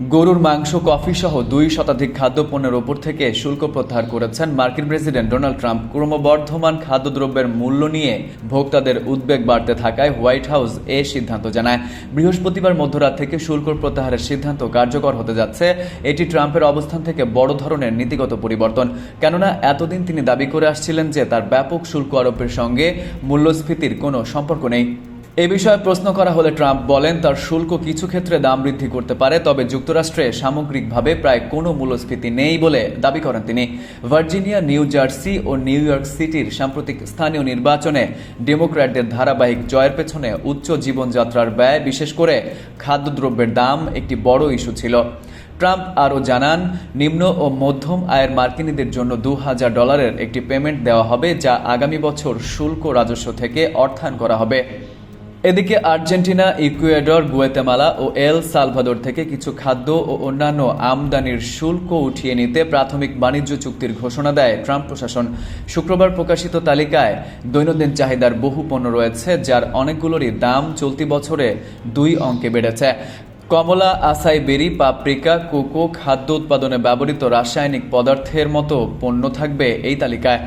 গরুর মাংস, কফি সহ দুই শতাধিক খাদ্যপণ্যের ওপর থেকে শুল্ক প্রত্যাহার করেছেন মার্কিন প্রেসিডেন্ট ডোনাল্ড ট্রাম্প। ক্রমবর্ধমান খাদ্যদ্রব্যের মূল্য নিয়ে ভোক্তাদের উদ্বেগ বাড়তে থাকায় হোয়াইট হাউস এ সিদ্ধান্ত জানায়। বৃহস্পতিবার মধ্যরাত থেকে শুল্ক প্রত্যাহারের সিদ্ধান্ত কার্যকর হতে যাচ্ছে। এটি ট্রাম্পের অবস্থান থেকে বড় ধরনের নীতিগত পরিবর্তন। কেননা, এতদিন তিনি দাবি করে আসছিলেন যে তার ব্যাপক শুল্ক আরোপের সঙ্গে মূল্যস্ফীতির কোনো সম্পর্ক নেই। এ বিষয়ে প্রশ্ন করা হলে ট্রাম্প বলেন, তার শুল্ক কিছু ক্ষেত্রে দাম বৃদ্ধি করতে পারে, তবে যুক্তরাষ্ট্রে সামগ্রিকভাবে প্রায় কোনো মূল্যস্ফীতি নেই বলে দাবি করেন তিনি। ভার্জিনিয়া, নিউ জার্সি ও নিউ ইয়র্ক সিটির সাম্প্রতিক স্থানীয় নির্বাচনে ডেমোক্র্যাটদের ধারাবাহিক জয়ের পেছনে উচ্চ জীবনযাত্রার ব্যয়, বিশেষ করে খাদ্যদ্রব্যের দাম, একটি বড় ইস্যু ছিল। ট্রাম্প আরও জানান, নিম্ন ও মধ্যম আয়ের মার্কিনীদের জন্য দু হাজার ডলারের একটি পেমেন্ট দেওয়া হবে, যা আগামী বছর শুল্ক রাজস্ব থেকে অর্থায়ন করা হবে। এদিকে আর্জেন্টিনা, ইকুয়েডর, গুয়েতেমালা ও এল সালভাদোর থেকে কিছু খাদ্য ও অন্যান্য আমদানির শুল্ক উঠিয়ে নিতে প্রাথমিক বাণিজ্য চুক্তির ঘোষণা দেয় ট্রাম্প প্রশাসন। শুক্রবার প্রকাশিত তালিকায় দৈনন্দিন চাহিদার বহু পণ্য রয়েছে, যার অনেকগুলোরই দাম চলতি বছরে দুই অঙ্কে বেড়েছে। কমলা, আসাই বেরি, পাপরিকা, কোকো খাদ্য উৎপাদনে ব্যবহৃত রাসায়নিক পদার্থের মতো পণ্য থাকবে এই তালিকায়।